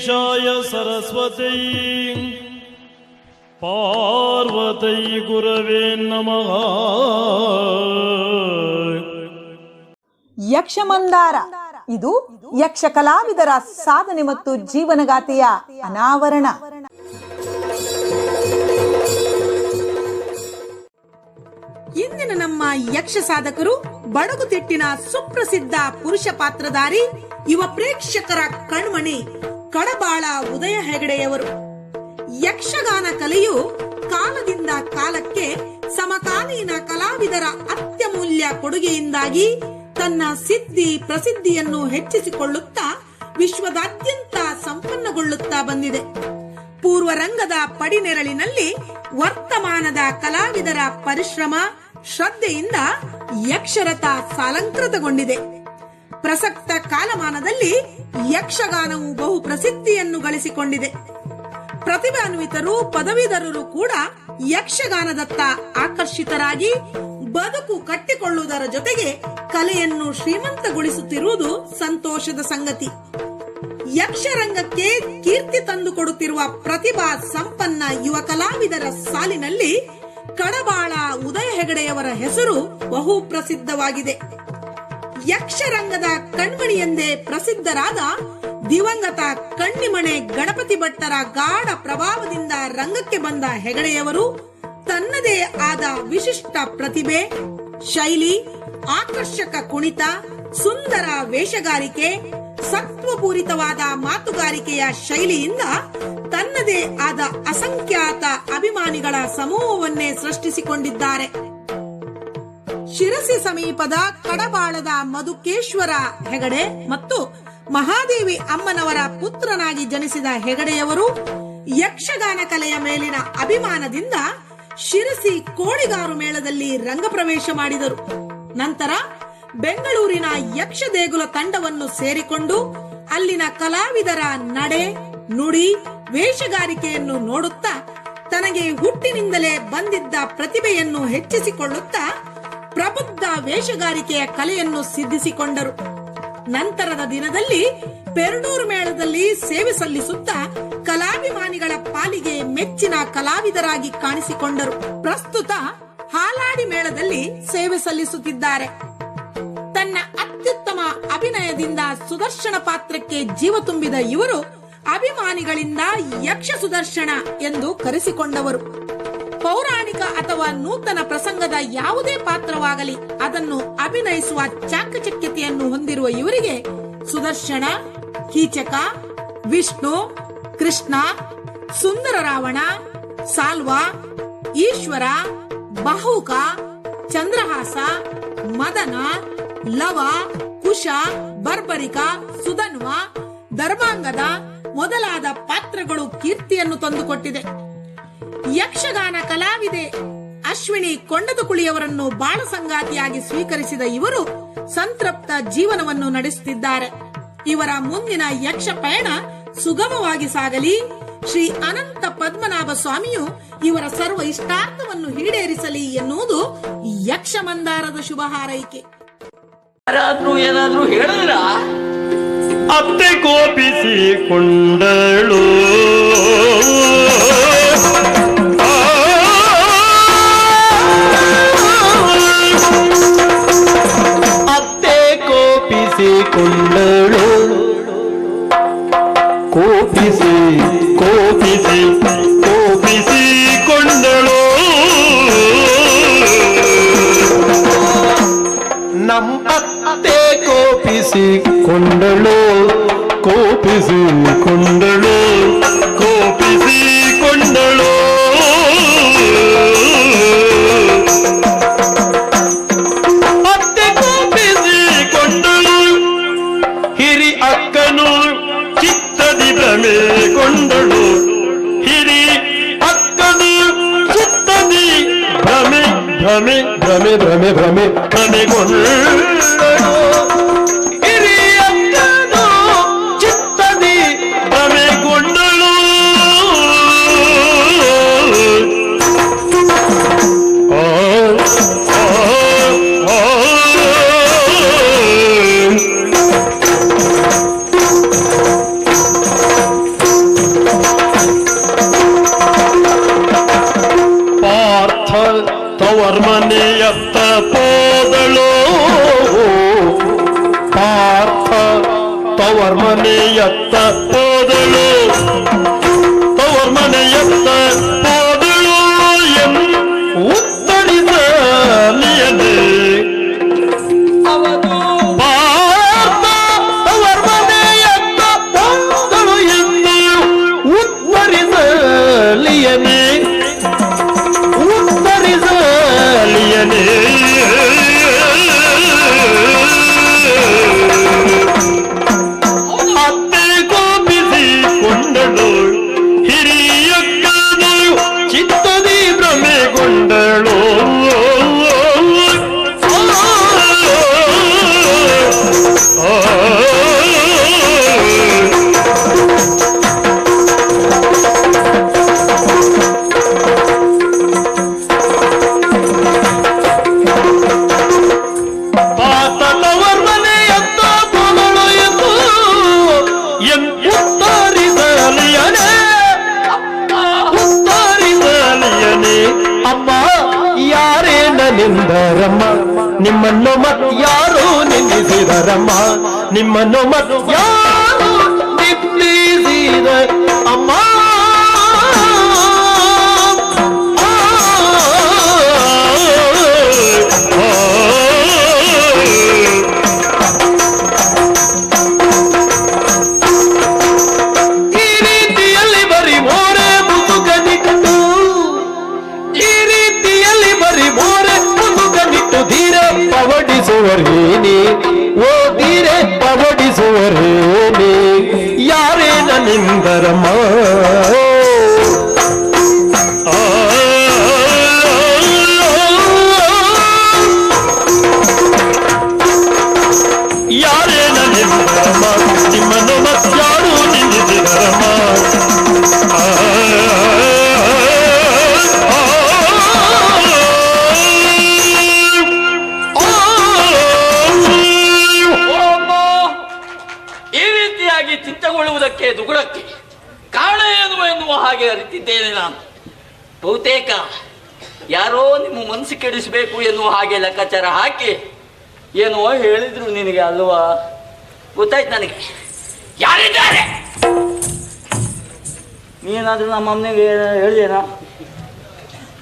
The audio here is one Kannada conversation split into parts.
गणेशाय सरस्वती पार्वती गुरवे नमः ಯಕ್ಷಮಂದಾರ ಇದು ಯಕ್ಷ ಕಲಾವಿದರ ಸಾಧನೆ ಮತ್ತು ಜೀವನಗಾಥೆಯ ಅನಾವರಣ ಇಂದಿನ ನಮ್ಮ ಯಕ್ಷ ಸಾಧಕರು ಬಡಗುತಿಟ್ಟಿನ ಸುಪ್ರಸಿದ್ಧ ಪುರುಷ ಪಾತ್ರಧಾರಿ ಯುವ ಪ್ರೇಕ್ಷಕರ ಕಣ್ಮಣಿ ಕಡಬಾಳ ಉದಯ ಹೆಗಡೆಯವರು. ಯಕ್ಷಗಾನ ಕಲೆಯು ಕಾಲದಿಂದ ಕಾಲಕ್ಕೆ ಸಮಕಾಲೀನ ಕಲಾವಿದರ ಅತ್ಯಮೂಲ್ಯ ಕೊಡುಗೆಯಿಂದಾಗಿ ತನ್ನ ಸಿದ್ಧಿ ಪ್ರಸಿದ್ಧಿಯನ್ನು ಹೆಚ್ಚಿಸಿಕೊಳ್ಳುತ್ತಾ ವಿಶ್ವದಾದ್ಯಂತ ಸಂಪನ್ನಗೊಳ್ಳುತ್ತಾ ಬಂದಿದೆ. ಪೂರ್ವರಂಗದ ಪಡಿನೆರಳಿನಲ್ಲಿ ವರ್ತಮಾನದ ಕಲಾವಿದರ ಪರಿಶ್ರಮ, ಶ್ರದ್ಧೆಯಿಂದ ಯಕ್ಷರಥ ಸಾಲಂಕೃತಗೊಂಡಿದೆ. ಪ್ರಸಕ್ತ ಕಾಲಮಾನದಲ್ಲಿ ಯಕ್ಷಗಾನವು ಬಹು ಪ್ರಸಿದ್ಧಿಯನ್ನು ಗಳಿಸಿಕೊಂಡಿದೆ. ಪ್ರತಿಭಾನ್ವಿತರು ಪದವೀಧರರು ಕೂಡ ಯಕ್ಷಗಾನದತ್ತ ಆಕರ್ಷಿತರಾಗಿ ಬದುಕು ಕಟ್ಟಿಕೊಳ್ಳುವುದರ ಜೊತೆಗೆ ಕಲೆಯನ್ನು ಶ್ರೀಮಂತಗೊಳಿಸುತ್ತಿರುವುದು ಸಂತೋಷದ ಸಂಗತಿ. ಯಕ್ಷರಂಗಕ್ಕೆ ಕೀರ್ತಿ ತಂದುಕೊಡುತ್ತಿರುವ ಪ್ರತಿಭಾ ಸಂಪನ್ನ ಯುವ ಕಲಾವಿದರ ಸಾಲಿನಲ್ಲಿ ಕಡಬಾಳ ಉದಯ ಹೆಗಡೆಯವರ ಹೆಸರು ಬಹು ಪ್ರಸಿದ್ಧವಾಗಿದೆ ಯಕ್ಷರಂಗದ ಕಣ್ಮಣಿ ಎಂದೇ ಪ್ರಸಿದ್ಧರಾದ ದಿವಂಗತ ಕಣ್ಣಿಮಣೆ ಗಣಪತಿ ಭಟ್ಟರ ಗಾಢ ಪ್ರಭಾವದಿಂದ ರಂಗಕ್ಕೆ ಬಂದ ಹೆಗಡೆಯವರು ತನ್ನದೇ ಆದ ವಿಶಿಷ್ಟ ಪ್ರತಿಭೆ, ಶೈಲಿ, ಆಕರ್ಷಕ ಕುಣಿತ, ಸುಂದರ ವೇಷಗಾರಿಕೆ, ಸತ್ವಪೂರಿತವಾದ ಮಾತುಗಾರಿಕೆಯ ಶೈಲಿಯಿಂದ ತನ್ನದೇ ಆದ ಅಸಂಖ್ಯಾತ ಅಭಿಮಾನಿಗಳ ಸಮೂಹವನ್ನೇ ಸೃಷ್ಟಿಸಿಕೊಂಡಿದ್ದಾರೆ. ಶಿರಸಿ ಸಮೀಪದ ಕಡಬಾಳದ ಮಧುಕೇಶ್ವರ ಹೆಗಡೆ ಮತ್ತು ಮಹಾದೇವಿ ಅಮ್ಮನವರ ಪುತ್ರನಾಗಿ ಜನಿಸಿದ ಹೆಗಡೆಯವರು ಯಕ್ಷಗಾನ ಕಲೆಯ ಮೇಲಿನ ಅಭಿಮಾನದಿಂದ ಶಿರಸಿ ಕೋಳಿಗಾರು ಮೇಳದಲ್ಲಿ ರಂಗಪ್ರವೇಶ ಮಾಡಿದರು. ನಂತರ ಬೆಂಗಳೂರಿನ ಯಕ್ಷ ದೇಗುಲ ತಂಡವನ್ನು ಸೇರಿಕೊಂಡು ಅಲ್ಲಿನ ಕಲಾವಿದರ ನಡೆ, ನುಡಿ, ವೇಷಗಾರಿಕೆಯನ್ನು ನೋಡುತ್ತಾ ತನಗೆ ಹುಟ್ಟಿನಿಂದಲೇ ಬಂದಿದ್ದ ಪ್ರತಿಭೆಯನ್ನು ಹೆಚ್ಚಿಸಿಕೊಳ್ಳುತ್ತಾ ಪ್ರಬುದ್ಧ ವೇಷಗಾರಿಕೆಯ ಕಲೆಯನ್ನು ಸಿದ್ಧಿಸಿಕೊಂಡರು. ನಂತರದ ದಿನದಲ್ಲಿ ಪೆರಡೂರು ಮೇಳದಲ್ಲಿ ಸೇವೆ ಸಲ್ಲಿಸುತ್ತಾ ಕಲಾಭಿಮಾನಿಗಳ ಪಾಲಿಗೆ ಮೆಚ್ಚಿನ ಕಲಾವಿದರಾಗಿ ಕಾಣಿಸಿಕೊಂಡರು. ಪ್ರಸ್ತುತ ಹಾಲಾಡಿ ಮೇಳದಲ್ಲಿ ಸೇವೆ ಸಲ್ಲಿಸುತ್ತಿದ್ದಾರೆ. ತನ್ನ ಅತ್ಯುತ್ತಮ ಅಭಿನಯದಿಂದ ಸುದರ್ಶನ ಪಾತ್ರಕ್ಕೆ ಜೀವ ತುಂಬಿದ ಇವರು ಅಭಿಮಾನಿಗಳಿಂದ ಯಕ್ಷ ಸುದರ್ಶನ ಎಂದು ಕರೆಸಿಕೊಂಡವರು. ಪೌರಾಣಿಕ ಅಥವಾ ನೂತನ ಪ್ರಸಂಗದ ಯಾವುದೇ ಪಾತ್ರವಾಗಲಿ ಅದನ್ನು ಅಭಿನಯಿಸುವ ಚಾಕಚಕ್ಯತೆಯನ್ನು ಹೊಂದಿರುವ ಇವರಿಗೆ ಸುದರ್ಶನ, ಕೀಚಕ, ವಿಷ್ಣು, ಕೃಷ್ಣ ಸುಂದರ ರಾವಣ ಸಾಲ್ವಾ, ಈಶ್ವರ, ಬಾಹುಕ, ಚಂದ್ರಹಾಸ, ಮದನ, ಲವ, ಕುಶ, ಬರ್ಬರಿಕ, ಸುಧನ್ವ, ಧರ್ಮಾಂಗದ ಮೊದಲಾದ ಪಾತ್ರಗಳು ಕೀರ್ತಿಯನ್ನು ತಂದುಕೊಟ್ಟಿದೆ. ಯಕ್ಷಗಾನ ಕಲಾವಿದೆ ಅಶ್ವಿನಿ ಕೊಂಡದಕುಳಿಯವರನ್ನು ಬಾಳ ಸಂಗಾತಿಯಾಗಿ ಸ್ವೀಕರಿಸಿದ ಇವರು ಸಂತೃಪ್ತ ಜೀವನವನ್ನು ನಡೆಸುತ್ತಿದ್ದಾರೆ. ಇವರ ಮುಂದಿನ ಯಕ್ಷ ಪಯಣ ಸುಗಮವಾಗಿ ಸಾಗಲಿ. ಶ್ರೀ ಅನಂತ ಪದ್ಮನಾಭ ಸ್ವಾಮಿಯು ಇವರ ಸರ್ವ ಇಷ್ಟಾರ್ಥವನ್ನು ಈಡೇರಿಸಲಿ ಎನ್ನುವುದು ಯಕ್ಷ ಮಂದಾರದ ಶುಭ ಹಾರೈಕೆ ಏನಾದ್ರೂ ಹೇಳಿದ್ರ? ಅತ್ತೆ ಕೋಪಿಸಿಕೊಂಡಳು ನಮ್ಮ ಅತ್ತೆ ಕೋಪಿಸಿಕೊಂಡಳು ಕೋಪಿಸಿಕೊಂಡಳು ಕೋಪಿಸಿಕೊಂಡಳು. ಅತ್ತೆ ಕೋಪಿಸಿಕೊಂಡಳು ಹಿರಿ ಅಕ್ಕನು ಚಿತ್ತದಿ ಭ್ರಮೆಗೊಂಡಳು ಹಿರಿ ಭ್ರಮೆ ಭ್ರಮೆ ಭ್ರಮೆ ಭ್ರಮೆ ಭ್ರಮೆ यत्त ನಿಂದರಮ್ಮ ನಿಮ್ಮನ್ನು ಮತ್ಯಾರು ನಿಲ್ಲಿಸಿದರಮ್ಮ ನಿಮ್ಮನ್ನು ಮತ್ಯಾರು ನಿಲ್ಲಿಸಿದ ಚಿತ್ತಗೊಳ್ಳುವುದಕ್ಕೆ ದುಗುಡಕ್ಕೆ ಕಾರಣ ಏನು ಎನ್ನುವ ಹಾಗೆ ಅರಿತಿದ್ದೇನೆ ನಾನು. ಬಹುತೇಕ ಯಾರೋ ನಿಮ್ಮ ಮನಸ್ಸು ಕೆಡಿಸಬೇಕು ಎನ್ನುವ ಹಾಗೆ ಲೆಕ್ಕಾಚಾರ ಹಾಕಿ ಏನೋ ಹೇಳಿದ್ರು ನಿನಗೆ ಅಲ್ವಾ? ಗೊತ್ತಾಯ್ತು ನನಗೆ. ಯಾರಿದ್ದಾರೆ? ನೀನಾದ್ರೂ ನಮ್ಮ ಅಮ್ಮನಿಗೆ ಹೇಳಿದೇನಾ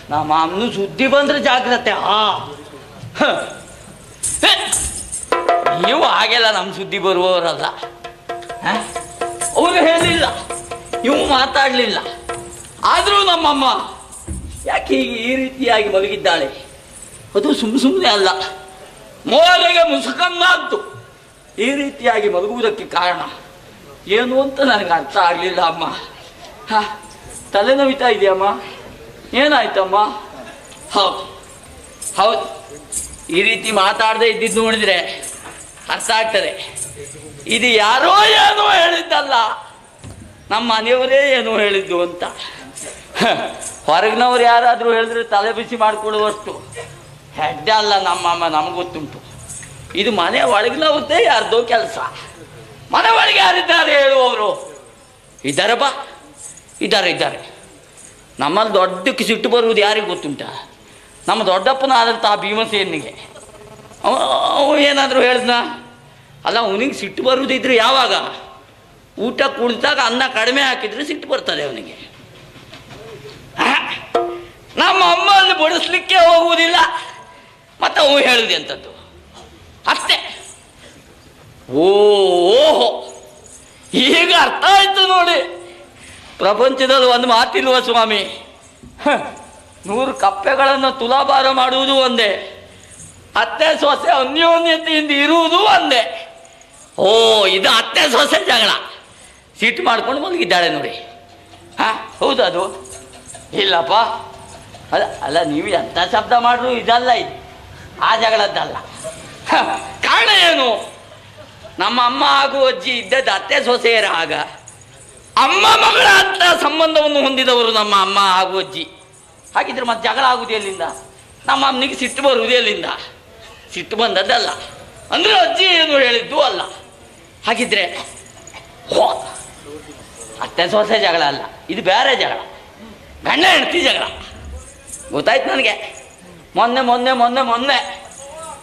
ನಮ್ಮ ಅಮ್ಮನ ಸುದ್ದಿ ಬಂದ್ರೆ ಜಾಗ್ರತೆ ಆ. ನೀವು ಹಾಗೆಲ್ಲ ನಮ್ಮ ಸುದ್ದಿ ಬರುವವರಲ್ಲ. ಹ? ಹೇಳಲಿಲ್ಲ ಹೇಳಿಲ್ಲ. ಇವು ಮಾತಾಡಲಿಲ್ಲ. ಆದರೂ ನಮ್ಮಮ್ಮ ಯಾಕೆ ಹೀಗೆ ಈ ರೀತಿಯಾಗಿ ಮಲಗಿದ್ದಾಳೆ? ಅದು ಸುಮ್ಮ ಸುಮ್ಮನೆ ಅಲ್ಲ. ಮೋಲೆಗೆ ಮುಸುಕನ್ನಾದ್ದು ಈ ರೀತಿಯಾಗಿ ಮಲಗುವುದಕ್ಕೆ ಕಾರಣ ಏನು ಅಂತ ನನಗೆ ಅರ್ಥ ಆಗಲಿಲ್ಲ ಅಮ್ಮ. ಹಾ ತಲೆನೋವಿತಾ ಇದೆಯಮ್ಮ? ಏನಾಯ್ತಮ್ಮ? ಹೌದು ಹೌದು. ಈ ರೀತಿ ಮಾತಾಡದೆ ಇದ್ದಿದ್ದು ನೋಡಿದರೆ ಅರ್ಥ ಆಗ್ತದೆ. ಇದು ಯಾರೋ ಏನೋ ಹೇಳಿದ್ದಲ್ಲ. ನಮ್ಮ ಮನೆಯವರೇ ಏನೋ ಹೇಳಿದ್ದು ಅಂತ. ಹೊರಗಿನವ್ರು ಯಾರಾದರೂ ಹೇಳಿದ್ರೆ ತಲೆ ಬಿಸಿ ಮಾಡಿಕೊಳ್ಳುವಷ್ಟು. ಹೆಡ್ಡೆ ಅಲ್ಲ ನಮ್ಮಮ್ಮ, ನಮ್ಗೆ ಗೊತ್ತುಂಟು. ಇದು ಮನೆ ಒಳಗಿನವ್ರದ್ದೇ ಯಾರ್ದೋ ಕೆಲಸ. ಮನೆ ಒಳಗೆ ಯಾರಿದ್ದಾರೆ ಹೇಳುವವರು? ಇದ್ದಾರಪ್ಪ ಇದ್ದಾರೆ ಇದ್ದಾರೆ ನಮ್ಮಲ್ಲಿ ದೊಡ್ಡಕ್ಕೆ ಸಿಟ್ಟು ಬರುವುದು ಯಾರಿಗೆ ಗೊತ್ತುಂಟ? ನಮ್ಮ ದೊಡ್ಡಪ್ಪನ ಆದಂತಹ ಭೀಮಸೇನಿಗೆ ಅವ ಏನಾದರೂ ಹೇಳಿದ್ನ? ಅಲ್ಲ, ಅವನಿಗೆ ಸಿಟ್ಟು ಬರುವುದಿದ್ರೆ ಯಾವಾಗ? ಊಟ ಕುಳಿತಾಗ ಅನ್ನ ಕಡಿಮೆ ಹಾಕಿದ್ರೆ ಸಿಟ್ಟು ಬರ್ತದೆ ಅವನಿಗೆ. ನಮ್ಮ ಅಮ್ಮ ಅಲ್ಲಿ ಬಡಿಸ್ಲಿಕ್ಕೆ ಹೋಗುವುದಿಲ್ಲ. ಮತ್ತೆ ಅವು ಹೇಳಿದೆ ಅಂತದ್ದು ಅಷ್ಟೇ. ಓಹೋ, ಈಗ ಅರ್ಥ ಆಯ್ತು ನೋಡಿ. ಪ್ರಪಂಚದಲ್ಲಿ ಒಂದು ಮಾತಿಲ್ವ ಸ್ವಾಮಿ? ನೂರು ಕಪ್ಪೆಗಳನ್ನು ತುಲಾಭಾರ ಮಾಡುವುದು ಒಂದೇ. ಅತ್ತೆ ಸೊಸೆ ಅನ್ಯೋನ್ಯತೆಯಿಂದ ಇರುವುದು ಒಂದೇ. ಓ, ಇದು ಅತ್ತೆ ಸೊಸೆ ಜಗಳ. ಸಿಟ್ಟು ಮಾಡ್ಕೊಂಡು ಮಲಗಿದ್ದಾಳೆ ನೋಡಿ. ಹಾ ಹೌದು ಅದು ಇಲ್ಲಪ್ಪ. ಅಲ್ಲ ಅಲ್ಲ, ನೀವು ಎಂಥ ಶಬ್ದ ಮಾಡ್ರು ಇದಲ್ಲ ಇದು. ಆ ಜಗಳದ್ದಲ್ಲ. ಕಾರಣ ಏನು? ನಮ್ಮ ಅಮ್ಮ ಹಾಗೂ ಅಜ್ಜಿ ಇದ್ದದ್ದು ಅತ್ತೆ ಸೊಸೆಯರ ಆಗ ಅಮ್ಮ ಮಗಳ ಅಂತ ಸಂಬಂಧವನ್ನು ಹೊಂದಿದವರು ನಮ್ಮ ಅಮ್ಮ ಹಾಗೂ ಅಜ್ಜಿ. ಹಾಗಿದ್ರೆ ಮತ್ತೆ ಜಗಳ ಆಗುವುದು ಎಲ್ಲಿಂದ? ನಮ್ಮ ಅಮ್ಮನಿಗೆ ಸಿಟ್ಟು ಬರುವುದು ಎಲ್ಲಿಂದ? ಸಿಟ್ಟು ಬಂದದ್ದಲ್ಲ. ಅಂದ್ರೆ ಅಜ್ಜಿ ಏನು ಹೇಳಿದ್ದು ಅಲ್ಲ. ಹಾಗಿದ್ರೆ, ಹೋ ಅತ್ತೆ ಸೊಸೆ ಜಗಳ ಅಲ್ಲ, ಇದು ಬೇರೆ ಜಗಳ. ಗಂಡ ಹೆಂಡತಿ ಜಗಳ. ಗೊತ್ತಾಯ್ತು ನನಗೆ? ಮೊನ್ನೆ ಮೊನ್ನೆ ಮೊನ್ನೆ ಮೊನ್ನೆ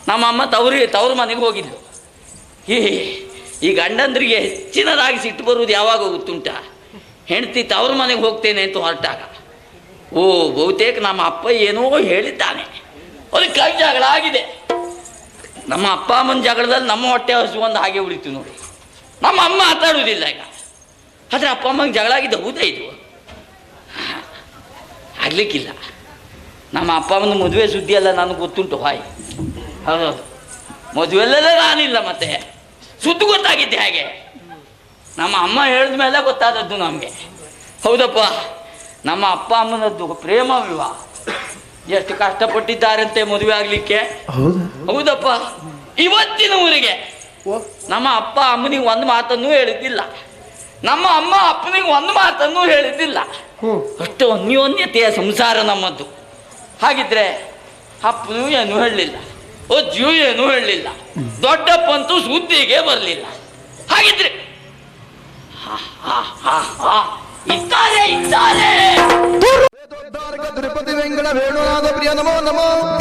ನಮ್ಮ ಅಮ್ಮ ತವ್ರಿ, ತವ್ರ ಮನೆಗೆ ಹೋಗಿದ್ಲು. ಈ ಈ ಗಂಡಂದ್ರಿಗೆ ಹೆಚ್ಚಿನದಾಗಿ ಸಿಟ್ಟು ಬರುವುದು ಯಾವಾಗ ಗೊತ್ತುಂಟ? ಹೆಂಡತಿ ತವ್ರ ಮನೆಗೆ ಹೋಗ್ತೇನೆ ಅಂತ ಹೊರಟಾಗ. ಓ, ಬಹುತೇಕ ನಮ್ಮ ಅಪ್ಪ ಏನೋ ಹೇಳಿದ್ದಾನೆ. ಅದಕ್ಕಾಗಿ ಜಗಳ ಆಗಿದೆ. ನಮ್ಮ ಅಪ್ಪ ಅಮ್ಮನ ಜಗಳದಲ್ಲಿ ನಮ್ಮ ಹೊಟ್ಟೆ ಹಸು ಒಂದು ಹಾಗೆ ಉಳಿತು ನೋಡಿ. ನಮ್ಮ ಅಮ್ಮ ಮಾತಾಡುವುದಿಲ್ಲ ಈಗ. ಆದರೆ ಅಪ್ಪ ಅಮ್ಮಂಗೆ ಜಗಳ ಆಗಿದೆ ಹೌದಾ ಇದು. ಆಗ್ಲಿಕ್ಕಿಲ್ಲ. ನಮ್ಮ ಅಪ್ಪ ಅಮ್ಮನ ಮದುವೆ ಸುದ್ದಿ ಅಲ್ಲ ನನಗೆ ಗೊತ್ತುಂಟು ಹಾಯ್. ಹೌದೌದು ಮದುವೆಲ್ಲೆಲ್ಲ ನಾನಿಲ್ಲ ಮತ್ತೆ. ಸುದ್ದಿ ಗೊತ್ತಾಗಿದ್ದೆ ಹಾಗೆ. ನಮ್ಮ ಅಮ್ಮ ಹೇಳಿದ ಮೇಲೆ ಗೊತ್ತಾದದ್ದು ನಮಗೆ. ಹೌದಪ್ಪ ನಮ್ಮ ಅಪ್ಪ ಅಮ್ಮನದ್ದು ಪ್ರೇಮ ವಿವಾಹ. ಎಷ್ಟು ಕಷ್ಟಪಟ್ಟಿದ್ದಾರಂತೆ ಮದುವೆ ಆಗಲಿಕ್ಕೆ. ಹೌದಪ್ಪ ಇವತ್ತಿನ ಊರಿಗೆ. ನಮ್ಮ ಅಪ್ಪ ಅಮ್ಮನಿಗೆ ಒಂದು ಮಾತನ್ನು ಹೇಳಿದ್ದಿಲ್ಲ. ನಮ್ಮ ಅಮ್ಮ ಅಪ್ಪನಿಗೆ ಒಂದು ಮಾತನ್ನು ಹೇಳಿದ್ದಿಲ್ಲ. ಅಷ್ಟು ಅನ್ಯೋನ್ಯತೆಯ ಸಂಸಾರ ನಮ್ಮದ್ದು ಹಾಗಿದ್ರೆ ಅಪ್ಪನು ಏನು ಹೇಳಲಿಲ್ಲ. ಅಜ್ಜಿಯೂ ಏನೂ ಹೇಳಲಿಲ್ಲ. ದೊಡ್ಡಪ್ಪಂತೂ ಸುದ್ದಿಗೆ ಬರಲಿಲ್ಲ. ಹಾಗಿದ್ರೆ ಹಾ, ಹಾ, ಹಾ, ಹಾ. ಇದ್ದಾರೆ ಇದ್ದಾರೆ. ತಿರುಪತಿ ವೆಂಕಟ ವೇಣುನಾಥ ಪ್ರಿಯ ನಮೋ ನಮೋ.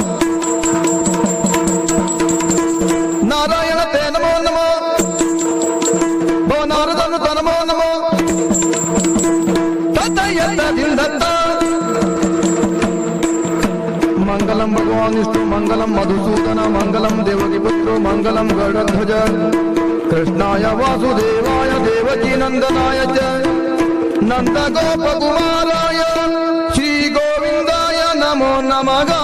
ನಾರಾಯಣ మంగళం భగవాన్ ఇష్ట మంగళం మధుసూదన మంగళం దేవకి పుత్ర మంగళం గడధ్వజ కృష్ణాయ వాసుదేవాయ దేవకీ నందనాయ నంద గోపకుమారాయ శ్రీ గోవిందాయ నమో నమగా